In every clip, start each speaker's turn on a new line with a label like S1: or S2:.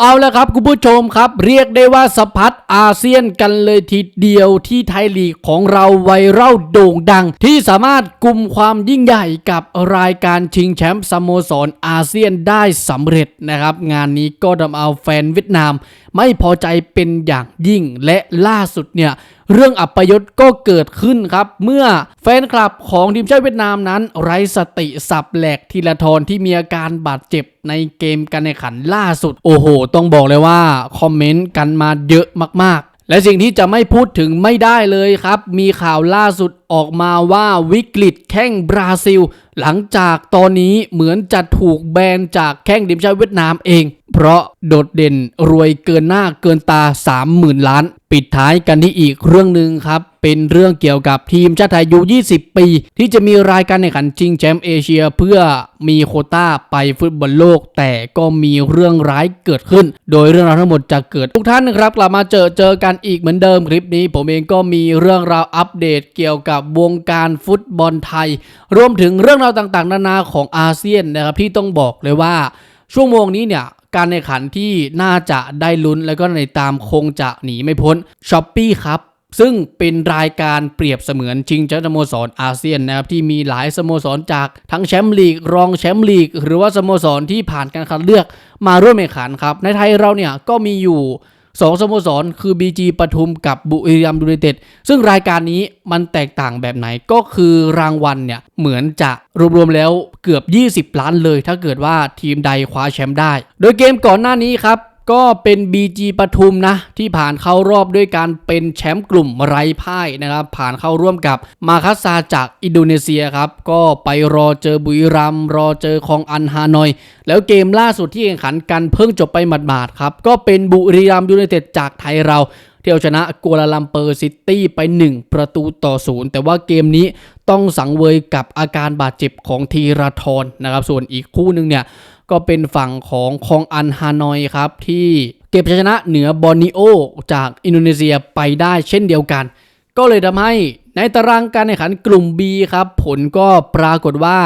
S1: เอาละครับคุณผู้ชมครับ เรียกได้ว่าสะพัดอาเซียนกันเลยทีเดียวที่ไทยลีกของเราไวรัลโด่งดัง ที่สามารถกลุ่มความยิ่งใหญ่กับรายการชิงแชมป์สโมสรอาเซียนได้สำเร็จนะครับ งานนี้ก็ทำเอาแฟนเวียดนาม ไม่พอใจเป็นอย่างยิ่งและล่าสุดเนี่ย เรื่องอัปยศก็เกิดขึ้นครับ เมื่อแฟนคลับของทีมชาติเวียดนามนั้น ไร้สติสับแหลกทีละทอนที่มีอาการบาดเจ็บในเกมการแข่งขันล่าสุด โอ้โห ต้องบอกเลยว่า คอมเมนต์กันมาเยอะมากๆและสิ่งที่จะไม่พูดถึงไม่ได้เลยครับ มีข่าวล่าสุด ออกมาว่าวิกฤตแข้งบราซิล หลังจากตอนนี้เหมือนจะถูกแบนจากแข้งทีมชาติเวียดนามเอง เพราะโดดเด่นรวยเกินหน้าเกินตา 30,000 ล้าน ปิดท้ายกันที่อีกเรื่องหนึ่งครับ เป็นเรื่องเกี่ยวกับทีมชาติไทยยู20 ปี ที่จะมีรายการแข่งขันชิงแชมป์เอเชียเพื่อมีโคต้าไปฟุตบอลโลก แต่ก็มีเรื่องร้ายเกิดขึ้น โดยเรื่องราวทั้งหมดจะเกิดทุกท่านนะครับกลับมาเจอเจอกันอีกเหมือนเดิมคลิปนี้ ผมเองก็มีเรื่องราวอัปเดตเกี่ยวกับวงการฟุตบอลไทย รวมถึงเรื่องราวต่างๆ นานาของอาเซียนนะครับที่ต้องบอกเลยว่าช่วงโมงนี้เนี่ยการแข่งขันที่น่าจะได้ลุ้นแล้วก็ในตามคงจะหนีไม่พ้นช้อปปี้ครับซึ่งเป็นรายการเปรียบเสมือนชิงแชมป์สโมสรอาเซียนนะครับที่มีหลายสโมสรจากทั้งแชมป์ลีก รองแชมป์ลีก หรือว่าสโมสรที่ผ่านการคัดเลือกมาร่วมแข่งขันครับ ในไทยเราเนี่ยก็มีอยู่ สองสโมสรคือ BG ปทุมกับบุรีรัมย์ยูไนเต็ดซึ่งรายการนี้มันแตกต่างแบบไหนก็คือรางวัลเนี่ยเหมือนจะรวมๆแล้วเกือบ 20 ล้านเลย ถ้าเกิดว่าทีมใดคว้าแชมป์ได้ โดยเกมก่อนหน้านี้ครับ ก็เป็น BG ปทุมนะ ที่ผ่านเข้ารอบด้วยการเป็นแชมป์กลุ่มไร้พ่ายนะครับ ผ่านเข้าร่วมกับมาคัสซาจากอินโดนีเซียครับ ก็ไปรอเจอบุรีรัม รอเจอคองอันฮานอย แล้วเกมล่าสุดที่แข่งขันกันเพิ่งจบไปหมาดๆครับ ก็เป็นบุรีรัมยูไนเต็ดจากไทยเราที่เอาชนะกัวลาลัมเปอร์ซิตี้ไป 1 ประตูต่อศูนย์แต่ว่าเกมนี้ต้องสังเวยกับอาการบาดเจ็บของทีราทรนะครับ ส่วนอีกคู่หนึ่งเนี่ย ก็เป็นฝั่งของคองอันฮานอยครับ ที่เก็บชัยชนะเหนือบอร์นิโอจากอินโดนีเซียไปได้เช่นเดียวกัน ก็เลยทำให้ในตารางการแข่งขันกลุ่ม B ครับ ผลก็ปรากฏว่า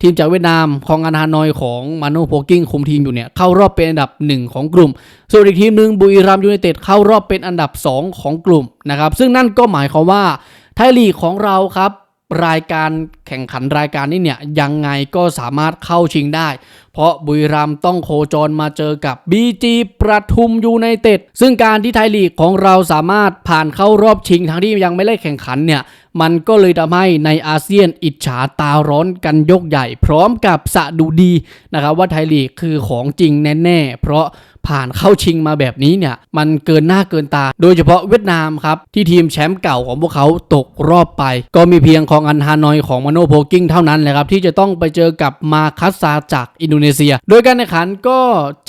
S1: ทีมจากเวียดนามคองอันฮานอยของมาโนโพกิ้งคุมทีมอยู่เนี่ยเข้ารอบเป็นอันดับ 1 ของกลุ่ม ส่วนอีกทีมหนึ่งบุรีรัมย์ยูไนเต็ดเข้ารอบเป็นอันดับ 2 ของกลุ่มนะครับซึ่งนั่นก็หมายความว่าไทยลีกของเราครับ รายการแข่งขันรายการนี้เนี่ยยังไงก็สามารถเข้าชิงได้ เพราะบุรีรัมต้องโคจรมาเจอกับ BG ประทุมยูไนเต็ดซึ่งการที่ไทยลีกของเราสามารถผ่านเข้ารอบชิงทั้งที่ยังไม่ได้แข่งขันเนี่ยมันก็เลยทำให้ในอาเซียนอิจฉาตาร้อนกันยกใหญ่ พร้อมกับสะดูดีนะครับว่าไทยลีกคือของจริงแน่ๆเพราะ ผ่านเข้าชิงมาแบบนี้เนี่ยมันเกินหน้าเกินตา โดยเฉพาะเวียดนามครับที่ทีมแชมป์เก่าของพวกเขาตกรอบไป ก็มีเพียงของอันฮานอยของมาโนโพกิ้งเท่านั้นแหละครับที่จะต้องไปเจอกับมาคัสซาจากอินโดนีเซีย โดยการแข่งขันก็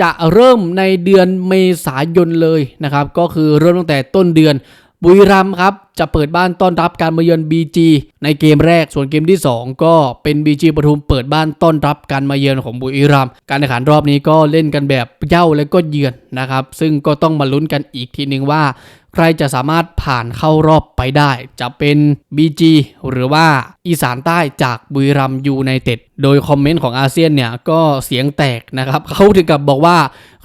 S1: จะเริ่มในเดือนเมษายนเลยนะครับก็คือเริ่มตั้งแต่ต้นเดือน บุรีรัมครับจะเปิดบ้านต้อนรับการมาเยือน BG ในเกมแรกส่วนเกมที่ 2 ก็เป็น BG ปทุมเปิดบ้านต้อนรับการมาเยือนของบุรีรัมการแข่งขันรอบนี้ก็เล่นกันแบบเย้าและก็เยือนนะครับ ซึ่งก็ต้องมาลุ้นกันอีกทีหนึ่งว่า ใครจะสามารถผ่านเข้ารอบไปได้ จะเป็น BG หรือว่าอีสานใต้จากบุรีรัมยูไนเต็ดโดยคอมเมนต์ของอาเซียนเนี่ยก็เสียงแตกนะครับเขาถึงกับบอกว่า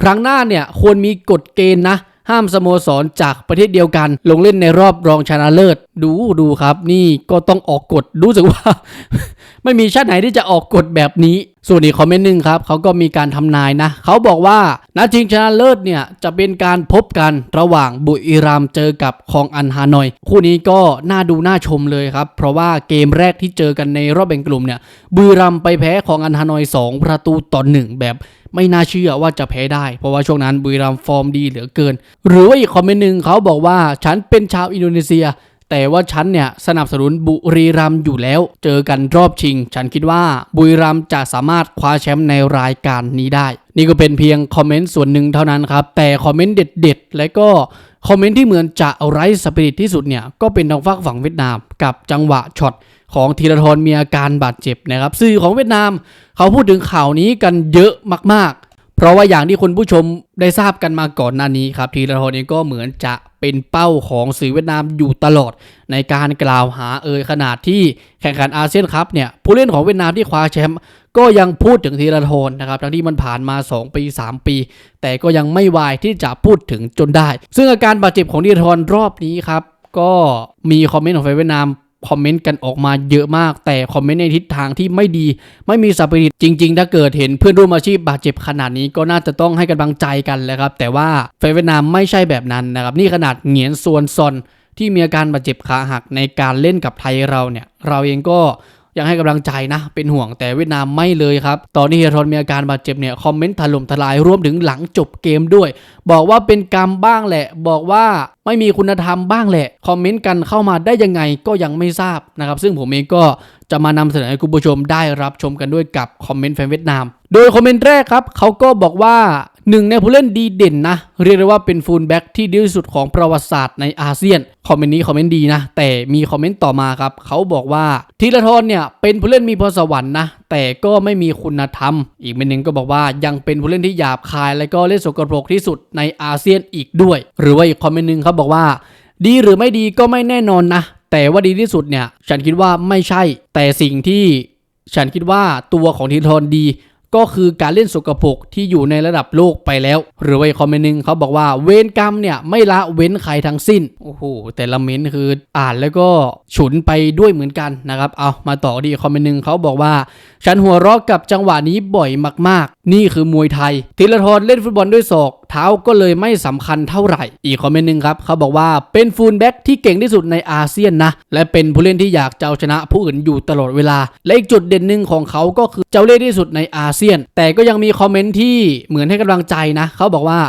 S1: ครั้งหน้าเนี่ยควรมีกฎเกณฑ์นะ ห้ามสโมสรจากประเทศเดียวกัน ลงเล่นในรอบรองชนะเลิศ ดูดูครับ นี่ก็ต้องออกกฎรู้สึกว่า ไม่มีชาติไหนที่จะออกกฎแบบนี้ ส่วนอีกคอมเมนต์หนึ่งครับเขาก็มีการทำนายนะ เขาบอกว่านัดชิงชนะเลิศเนี่ย จะเป็นการพบกันระหว่างบุรีรัมเจอกับคองอันฮานอย คู่นี้ก็น่าดูน่าชมเลยครับ เพราะว่าเกมแรกที่เจอกันในรอบแบ่งกลุ่มเนี่ยบุรีรัมไปแพ้ของอันฮานอย 2 ประตูต่อหนึ่งแบบ ไม่น่าเชื่อว่าจะแพ้ได้ เพราะว่าช่วงนั้นบุรีรัมฟอร์มดีเหลือเกิน หรือว่าอีกคอมเมนต์หนึ่งเขาบอกว่าฉันเป็นชาวอินโดนีเซีย แต่ว่าฉันเนี่ยสนับสนุนบุรีรัมอยู่แล้ว เจอกันรอบชิง ฉันคิดว่าบุรีรัมจะสามารถคว้าแชมป์ในรายการนี้ได้ นี่ก็เป็นเพียงคอมเมนต์ส่วนหนึ่งเท่านั้นครับแต่คอมเมนต์เด็ดๆ และก็คอมเมนต์ที่เหมือนจะไร้สปิริตที่สุดเนี่ยก็เป็นทางฝั่งฝั่งเวียดนามกับจังหวะช็อต ของธีรทรมีอาการบาดเจ็บนะครับสื่อของเวียดนามเขาพูดถึงข่าวนี้กันเยอะมากๆเพเพราะว่าอย่างที่คุณผู้ชมได้ทราบกันมาก่อนหน้านี้ครับธีรทรเองก็เหมือนจะเป็นเป้าของสื่อเวียดนามอยู่ตลอด ในการกล่าวหาเอ่ยขนาดที่แข่งขันอาเซียนคัพเนี่ยผู้เล่นของเวียดนามที่คว้าแชมป์ก็ยังพูดถึงธีรทรนะครับทั้งที่มันผ่านมา 2 ปี 3 ปี แต่ก็ยังไม่วายที่จะพูดถึงจนได้ ซึ่งอาการบาดเจ็บของธีรทรรอบนี้ครับก็มีคอมเมนต์ของแฟนเวียดนาม คอมเมนต์กันออกมาเยอะมาก แต่คอมเมนต์ในทิศทางที่ไม่ดี ไม่มีสปิริตจริง ๆ ถ้าเกิดเห็นเพื่อนร่วมอาชีพบาดเจ็บขนาดนี้ก็น่าจะต้องให้กำลังใจกันแหละครับ แต่ว่าเฟนเวียดนามไม่ใช่แบบนั้นนะครับนี่ขนาดเหงียนส่วนซอนที่มีอาการบาดเจ็บขาหักในการเล่นกับไทยเราเนี่ย เราเองก็ ยังให้กำลังใจนะ เป็นห่วงแต่เวียดนามไม่เลยครับ ตอนนี้เฮยรอนมีอาการบาดเจ็บเนี่ยคอมเมนต์ถล่มทลายรวมถึงหลังจบเกมด้วย บอกว่าเป็นกรรมบ้างแหละ บอกว่าไม่มีคุณธรรมบ้างแหละ คอมเมนต์กันเข้ามาได้ยังไงก็ยังไม่ทราบนะครับ ซึ่งผมเองก็จะมานำเสนอให้คุณผู้ชมได้รับชมกันด้วยกับคอมเมนต์แฟนเวียดนาม โดยคอมเมนต์แรกครับเขาก็บอกว่า หนึ่งในผู้เล่นดีเด่นนะ เรียกได้ว่าเป็นฟูลแบ็กที่ดีที่สุดของประวัติศาสตร์ในอาเซียน คอมเมนต์นี้คอมเมนต์ดีนะ แต่มีคอมเมนต์ต่อมาครับ เขาบอกว่าธีรทรเนี่ยเป็นผู้เล่นมีพรสวรรค์นะ แต่ก็ไม่มีคุณธรรม อีกเมนหนึ่งก็บอกว่ายังเป็นผู้เล่นที่หยาบคาย และก็เล่นสกปรกที่สุดในอาเซียนอีกด้วย หรือว่าอีกคอมเมนต์หนึ่งเขาบอกว่า ดีหรือไม่ดีก็ไม่แน่นอนนะ แต่ว่าดีที่สุดเนี่ยฉันคิดว่าไม่ใช่ แต่สิ่งที่ฉันคิดว่าตัวของธีรทรดี ก็คือการเล่นสกปรกที่อยู่ในระดับโลกไปแล้ว หรือว่าอีกคอมเมนต์หนึงเขาบอกว่าเวรกรรมเนี่ยไม่ละเว้นใครทั้งสิ้น โอ้โห แต่ละเมนคืออ่านแล้วก็ฉุนไปด้วยเหมือนกันนะครับ เอามาต่อดีคอมเมนต์หนึงเขาบอกว่า ฉันหัวเราะกับจังหวะนี้บ่อยมาก ๆ นี่คือมวยไทยธีรทรเล่นฟุตบอลด้วยศอก เท้าก็เลยไม่สำคัญเท่าไหร่ อีกคอมเมนต์หนึ่งครับเขาบอกว่าเป็นฟูลแบ็กที่เก่งที่สุดในอาเซียนนะ และเป็นผู้เล่นที่อยากจะเอาชนะผู้อื่นอยู่ตลอดเวลา และอีกจุดเด่นหนึ่งของเขาก็คือเจ้าเล่ห์ที่สุดในอาเซียน แต่ก็ยังมีคอมเมนต์ที่เหมือนให้กำลังใจนะเขาบอกว่า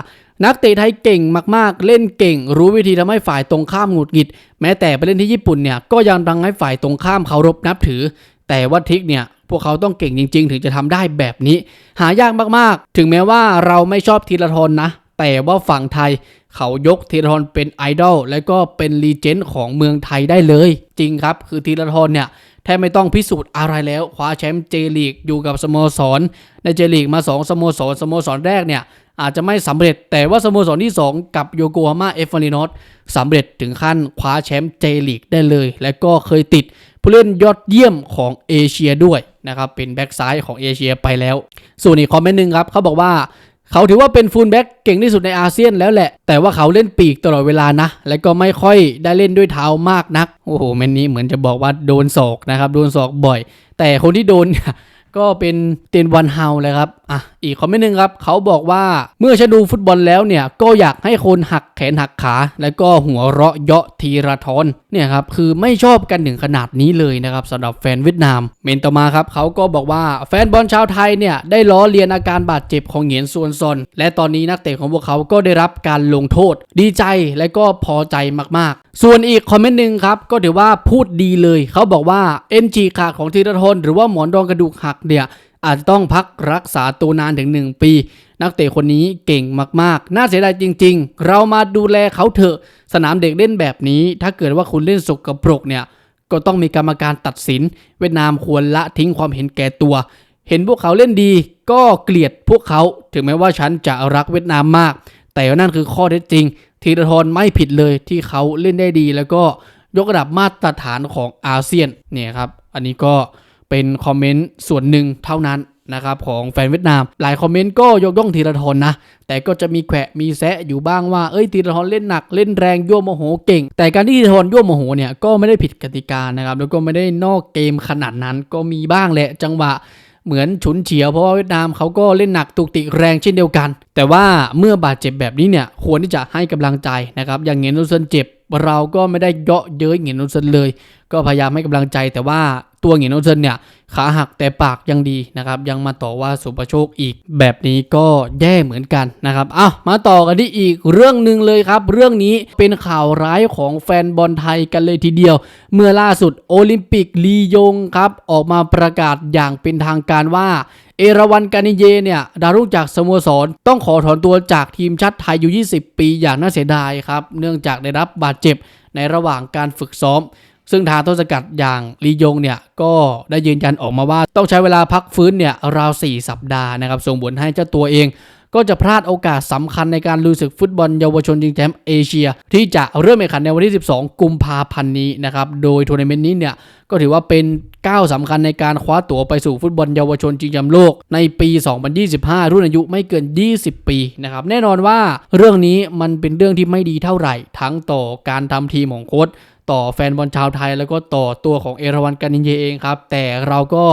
S1: นักเตะไทยเก่งมากๆ เล่นเก่ง รู้วิธีทำให้ฝ่ายตรงข้ามหงุดหงิด แม้แต่ไปเล่นที่ญี่ปุ่นเนี่ยก็ยังดังให้ฝ่ายตรงข้ามเคารพนับถือ แต่ว่าทิกเนี่ย พวกเขาต้องเก่งจริง ๆ ถึงจะทำได้แบบนี้ หายากมากๆ ถึงแม้ว่าเราไม่ชอบธีรทรนะ แต่ว่าฝั่งไทยเขายกธีรทรเป็นไอดอลและก็เป็นลีเจนด์ของเมืองไทยได้เลย จริงครับ คือธีรทรเนี่ยแทบไม่ต้องพิสูจน์อะไรแล้ว คว้าแชมป์เจลีกอยู่กับสโมสร ในเจลีกมา 2 สโมสร สโมสรแรกเนี่ย อาจจะไม่สำเร็จ แต่ว่าสโมสรที่ 2 กับโยโกฮาม่าเอฟเฟารินอสสำเร็จถึงขั้นคว้าแชมป์เจลีกได้เลย และก็เคยติดผู้เล่นยอดเยี่ยมของเอเชียด้วย นะครับเป็นแบ็กซ้ายของเอเชียไปแล้ว ส่วนอีกคอมเมนต์หนึ่งครับเขาบอกว่าเขาถือว่าเป็นฟูลแบ็กเก่งที่สุดในอาเซียนแล้วแหละ แต่ว่าเขาเล่นปีกตลอดเวลานะ และก็ไม่ค่อยได้เล่นด้วยเท้ามากนัก โอ้โหเมนนี้เหมือนจะบอกว่าโดนศอกนะครับ โดนศอกบ่อย แต่คนที่โดนเนี่ย ก็เป็นเตนวันเฮาเลยครับอะอีกคอมเมนต์หนึ่งครับเขาบอกว่าเมื่อฉันดูฟุตบอลแล้วเนี่ยก็อยากให้คนหักแขนหักขา แล้วก็หัวเราะเยาะทีระทอนเนี่ยครับคือไม่ชอบกันถึงขนาดนี้เลยนะครับสำหรับแฟนเวียดนาม เมนต่อมาครับเขาก็บอกว่าแฟนบอลชาวไทยเนี่ยได้ล้อเลียนอาการบาดเจ็บของเหงียนซวนซอนและตอนนี้นักเตะของพวกเขาก็ได้รับการลงโทษ ดีใจและก็พอใจมากๆส่วนอีกคอมเมนต์หนึ่งครับ ก็ถือว่าพูดดีเลย เขาบอกว่าเอ็นจีขาดของธีรทนหรือว่าหมอนรองกระดูกหักเนี่ยอาจจะต้องพักรักษาตัวนานถึง 1 ปี นักเตะคนนี้เก่งมากๆ น่าเสียดายจริง ๆ เรามาดูแลเขาเถอะ สนามเด็กเล่นแบบนี้ ถ้าเกิดว่าคุณเล่นสกปรกเนี่ย ก็ต้องมีกรรมการตัดสิน เวียดนามควรละทิ้งความเห็นแก่ตัว เห็นพวกเขาเล่นดี ก็เกลียดพวกเขา ถึงแม้ว่าฉันจะรักเวียดนามมาก แต่นั่นคือข้อเท็จจริง ธีรทรไม่ผิดเลยที่เขาเล่นได้ดี แล้วก็ยกระดับมาตรฐานของอาเซียนเนี่ยครับ อันนี้ก็เป็นคอมเมนต์ส่วนหนึ่งเท่านั้นนะครับของแฟนเวียดนาม หลายคอมเมนต์ก็ยกย่องธีรทรนะ แต่ก็จะมีแขวะมีแซะอยู่บ้างว่าเอ้ยธีรทรเล่นหนักเล่นแรงยั่วโมโหเก่ง แต่การที่ธีรทรยั่วโมโหเนี่ยก็ไม่ได้ผิดกติกานะครับแล้วก็ไม่ได้นอกเกมขนาดนั้นก็มีบ้างแหละจังหวะ เหมือนฉุนเฉียวเพราะว่าเวียดนามเขาก็เล่นหนักตุกติกแรงเช่นเดียวกัน แต่ว่าเมื่อบาดเจ็บแบบนี้เนี่ยควรที่จะให้กำลังใจนะครับอย่างเงินนุนเซนเจ็บเราก็ไม่ได้เยาะเย้ยเงินนุนเซนเลย ก็พยายามให้กำลังใจแต่ว่า ตัวเงินนุนเซนเนี่ยขาหักแต่ปากยังดีนะครับ ยังมาต่อว่าสุประโชคอีกแบบนี้ก็แย่เหมือนกันนะครับอ้าวมาต่อกันที่อีกเรื่องหนึ่งเลยครับ เรื่องนี้เป็นข่าวร้ายของแฟนบอลไทยกันเลยทีเดียว เมื่อล่าสุดโอลิมปิกลียงครับ ออกมาประกาศอย่างเป็นทางการว่าเอราวันกานิเยเนี่ยดารุ่งจากสโมสร ต้องขอถอนตัวจากทีมชาติไทยอยู่ 20 ปีอย่างน่าเสียดายครับ เนื่องจากได้รับบาดเจ็บในระหว่างการฝึกซ้อม ซึ่งทางต้นสกัดอย่างลียงเนี่ยก็ได้ยืนยันออกมาว่า ต้องใช้เวลาพักฟื้นเนี่ยราว 4 สัปดาห์นะครับส่งผลให้เจ้าตัวเอง ก็จะพลาดโอกาสสำคัญในการลุยศึกฟุตบอลเยาวชนชิงแชมป์เอเชีย ที่จะเริ่มแข่งขันในวันที่ 12 กุมภาพันธ์นี้นะครับโดยทัวร์นาเมนต์นี้เนี่ยก็ถือว่าเป็น ก้าวสำคัญในการคว้าตั๋วไปสู่ฟุตบอลเยาวชนชิงแชมป์โลกในปี 2025 รุ่นอายุไม่เกิน 20 ปีนะครับแน่นอนว่าเรื่องนี้มันเป็นเรื่องที่ไม่ดีเท่าไหร่ ทั้งต่อการทำทีมของโค้ชต่อแฟนบอลชาวไทยแล้วก็ต่อตัวของเอราวันกานินเยเองครับ แต่เราก็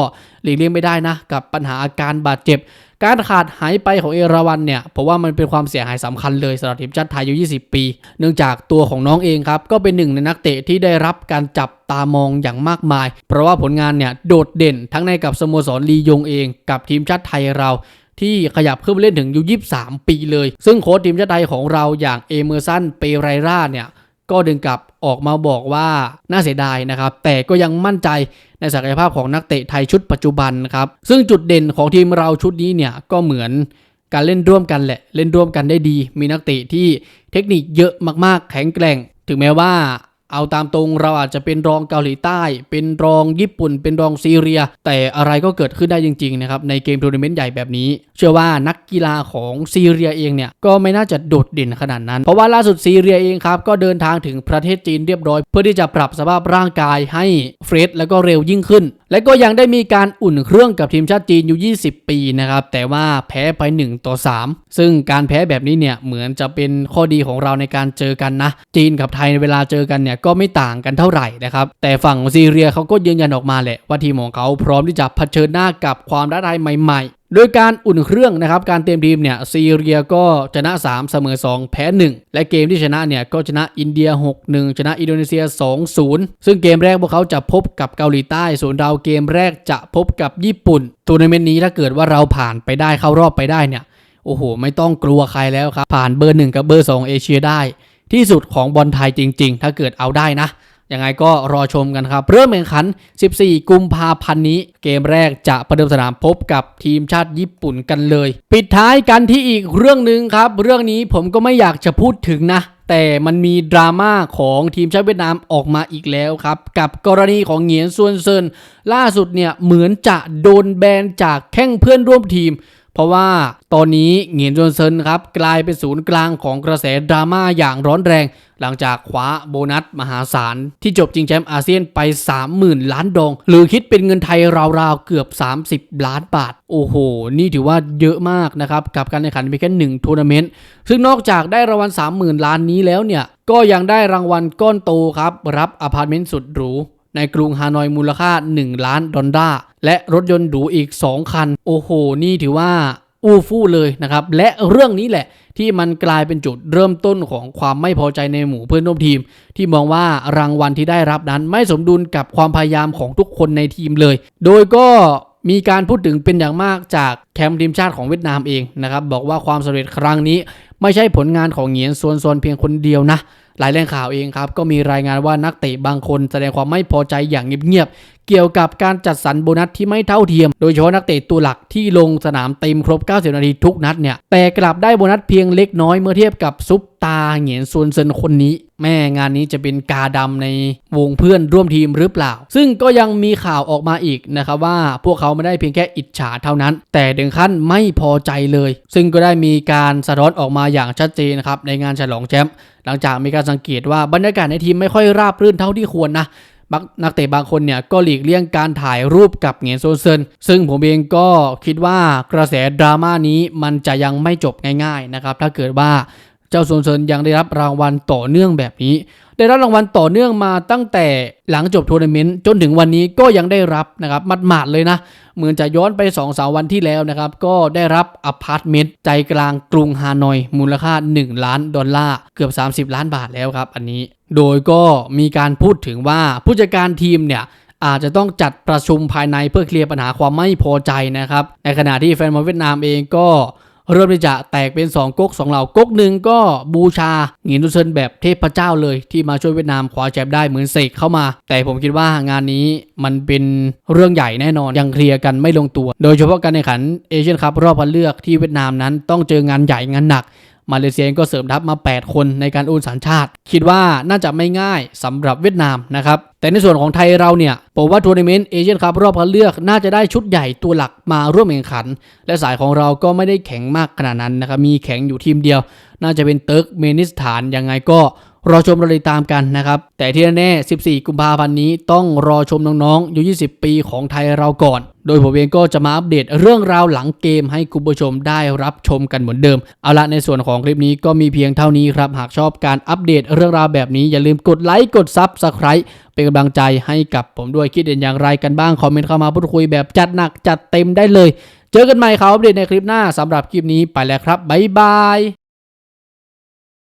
S1: หลีกเลี่ยงไม่ได้นะ กับปัญหาอาการบาดเจ็บ การขาดหายไปของเอราวันเนี่ยเพราะว่ามันเป็นความเสียหายสำคัญเลยสำหรับทีมชาติไทยอายุ 20 ปี เนื่องจากตัวของน้องเองครับ ก็เป็นหนึ่งในนักเตะที่ได้รับการจับ ตามองอย่างมากมาย เพราะว่าผลงานเนี่ยโดดเด่นทั้งในกับสโมสรลียงเอง กับทีมชาติไทยเราที่ขยับขึ้นไปเล่นถึงยุ23 ปีเลย ซึ่งโค้ชทีมชาติไทยของเราอย่างเอเมอร์สันเปไรราเนี่ยก็ดึงกลับออกมาบอกว่าน่าเสียดายนะครับ แต่ก็ยังมั่นใจในศักยภาพของนักเตะไทยชุดปัจจุบันนะครับ ซึ่งจุดเด่นของทีมเราชุดนี้เนี่ยก็เหมือนการเล่นร่วมกันแหละ เล่นร่วมกันได้ดี มีนักเตะที่เทคนิคเยอะมากๆ แข็งแกร่ง ถึงแม้ว่า เอาตามตรงเราอาจจะเป็นรองเกาหลีใต้ เป็นรองญี่ปุ่น เป็นรองซีเรีย แต่อะไรก็เกิดขึ้นได้จริงๆนะครับในเกมทัวร์นาเมนต์ใหญ่แบบนี้ เชื่อว่านักกีฬาของซีเรียเองเนี่ยก็ไม่น่าจะโดดเด่นขนาดนั้น เพราะว่าล่าสุดซีเรียเองครับก็เดินทางถึงประเทศจีนเรียบร้อย เพื่อที่จะปรับสภาพร่างกายให้เฟรชแล้วก็เร็วยิ่งขึ้น และก็ยังได้มีการอุ่นเครื่องกับทีมชาติจีนอยู่ 20 ปีนะครับแต่ว่าแพ้ไป 1 ต่อ 3 ซึ่งการแพ้แบบนี้เนี่ยเหมือนจะเป็นข้อดีของเราในการเจอกันนะ จีนกับไทยในเวลาเจอกันเนี่ยก็ไม่ต่างกันเท่าไหร่นะครับ แต่ฝั่งซีเรียเขาก็ยืนยันออกมาแหละว่าทีมของเขาพร้อมที่จะเผชิญหน้ากับความท้าทายใหม่ ๆโดยการอุ่นเครื่องนะครับการเตรียมทีมเนี่ยซีเรียก็ชนะ 3 เสมอ 2 แพ้ 1 และเกมที่ชนะเนี่ยก็ชนะอินเดีย 6-1 ชนะอินโดนีเซีย 2-0 ซึ่งเกมแรกพวกเขาจะพบกับเกาหลีใต้ส่วนเราเกมแรกจะพบกับญี่ปุ่นทัวร์นาเมนต์นี้ถ้าเกิดว่าเราผ่านไปได้เข้ารอบไปได้เนี่ยโอ้โห ไม่ต้องกลัวใครแล้วครับ ผ่านเบอร์ 1 กับเบอร์ 2 เอเชียได้ ที่สุดของบอลไทยจริง ๆ ถ้าเกิดเอาได้นะยังไงก็รอชมกันครับ เริ่มแข่งขัน 14 กุมภาพันธ์นี้ เกมแรกจะประเดิมสนามพบกับทีมชาติญี่ปุ่นกันเลย ปิดท้ายกันที่อีกเรื่องหนึ่งครับ เรื่องนี้ผมก็ไม่อยากจะพูดถึงนะ แต่มันมีดราม่าของทีมชาติเวียดนามออกมาอีกแล้วครับ กับกรณีของเหงียนซวนเซิน ล่าสุดเนี่ยเหมือนจะโดนแบนจากแข้งเพื่อนร่วมทีม เพราะว่าตอนนี้เหงียนจนเซินครับกลายเป็นศูนย์กลางของกระแสดราม่าอย่างร้อนแรง หลังจากคว้าโบนัสมหาศาล ที่จบชิงแชมป์อาเซียนไป 30,000 ล้านดอง หรือคิดเป็นเงินไทยราวๆเกือบ 30 ล้านบาท โอ้โห นี่ถือว่าเยอะมากนะครับ กับการแข่งขันเพียงแค่หนึ่งทัวร์นาเมนต์ ซึ่งนอกจากได้รางวัล30,000 ล้านนี้แล้วเนี่ยก็ยังได้รางวัลก้อนโตครับรับอพาร์ตเมนต์สุดหรู ในกรุงฮานอยมูลค่า 1 ล้านดอลลาร์และรถยนต์หรูอีก 2 คัน โอ้โห นี่ถือว่าอู้ฟู่เลยนะครับ และเรื่องนี้แหละที่มันกลายเป็นจุดเริ่มต้นของความไม่พอใจในหมู่เพื่อนร่วมทีม ที่มองว่ารางวัลที่ได้รับนั้นไม่สมดุลกับความพยายามของทุกคนในทีมเลย โดยก็มีการพูดถึงเป็นอย่างมากจากแคมป์ทีมชาติของเวียดนามเองนะครับ บอกว่าความสำเร็จครั้งนี้ ไม่ใช่ผลงานของเหงียนซวนซวนเพียงคนเดียวนะ หลายแหล่งข่าวเองครับก็มีรายงานว่านักเตะบางคนแสดงความไม่พอใจอย่างเงียบๆ เกี่ยวกับการจัดสรรโบนัสที่ไม่เท่าเทียม โดยเฉพาะนักเตะตัวหลักที่ลงสนามเต็มครบ 90 นาทีทุกนัดเนี่ย แต่กลับได้โบนัสเพียงเล็กน้อยเมื่อเทียบกับซุปตาเหงียนซวนเซินคนนี้ แม่งานนี้จะเป็นกาดำในวงเพื่อนร่วมทีมหรือเปล่า ซึ่งก็ยังมีข่าวออกมาอีกนะครับว่าพวกเขาไม่ได้เพียงแค่อิจฉาเท่านั้น แต่ถึงขั้นไม่พอใจเลย ซึ่งก็ได้มีการสะท้อนออกมาอย่างชัดเจนนะครับในงานฉลองแชมป์หลังจากมีการสังเกตว่าบรรยากาศในทีมไม่ค่อยราบรื่นเท่าที่ควรนะ นักเตะบางคนเนี่ยก็หลีกเลี่ยงการถ่ายรูปกับเหงียนโซเซินซึ่งผมเองก็คิดว่ากระแสดราม่านี้มันจะยังไม่จบง่ายๆนะครับถ้าเกิดว่าเจ้าโซนเซินยังได้รับรางวัลต่อเนื่องแบบนี้ ได้รับรางวัลต่อเนื่องมาตั้งแต่หลังจบทัวร์นาเมนต์จนถึงวันนี้ก็ยังได้รับนะครับมัดหมาดเลยนะ เหมือนจะย้อนไป2อสาวันที่แล้วนะครับ ก็ได้รับอพาร์ตเมนต์ใจกลางกรุงฮานอย มูลค่า 1 ล้านดอลลาร์ เกือบ 30 ล้านบาทแล้วครับ อันนี้ โดยก็มีการพูดถึงว่าผู้จัดการทีมเนี่ยอาจจะต้องจัดประชุมภายในเพื่อเคลียร์ปัญหาความไม่พอใจนะครับ ในขณะที่แฟนบอลเวียดนามเองก็ เริ่มที่จะแตกเป็น 2ก๊ก2เหล่าก๊กหนึ่งก็บูชาหงินตุเซินแบบเทพเจ้าเลยที่มาช่วยเวียดนามคว้าแชมป์ได้เหมือนเสกเข้ามา แต่ผมคิดว่างานนี้มันเป็นเรื่องใหญ่แน่นอนยังเคลียร์กันไม่ลงตัว โดยเฉพาะการแข่งขันเอเชียนคัพรอบคัดเลือกที่เวียดนามนั้นต้องเจองานใหญ่งานหนัก มาเลเซียเองก็เสริมทัพมา 8 คนในการโอนสัญชาติ คิดว่าน่าจะไม่ง่ายสำหรับเวียดนามนะครับ แต่ในส่วนของไทยเราเนี่ยผมว่าทัวร์นาเมนต์เอเชียนคัพรอบคัดเลือกน่าจะได้ชุดใหญ่ตัวหลักมาร่วมแข่งขัน และสายของเราก็ไม่ได้แข็งมากขนาดนั้นนะครับมีแข็งอยู่ทีมเดียว น่าจะเป็นเติร์กเมนิสถานยังไงก็ รอชมรอติดตามกันนะครับ แต่ที่แน่ๆ14 กุมภาพันธ์นี้ต้องรอชมน้องๆอยู่ 20 ปีของไทยเราก่อน โดยผมเองก็จะมาอัปเดตเรื่องราวหลังเกมให้คุณผู้ชมได้รับชมกันเหมือนเดิม เอาละในส่วนของคลิปนี้ก็มีเพียงเท่านี้ครับ หากชอบการอัปเดตเรื่องราวแบบนี้อย่าลืมกดไลค์กดซับสไคร b e เป็นกำลังใจให้กับผมด้วยคิดเห็นอย่างไรกันบ้างคอมเมนต์เข้ามาพูดคุยแบบจัดหนักจัดเต็มได้เลย เจอกันใหม่ครับอัปเดตในคลิปหน้าสำหรับคลิปนี้ไปแล้วครับบ๊ายบาย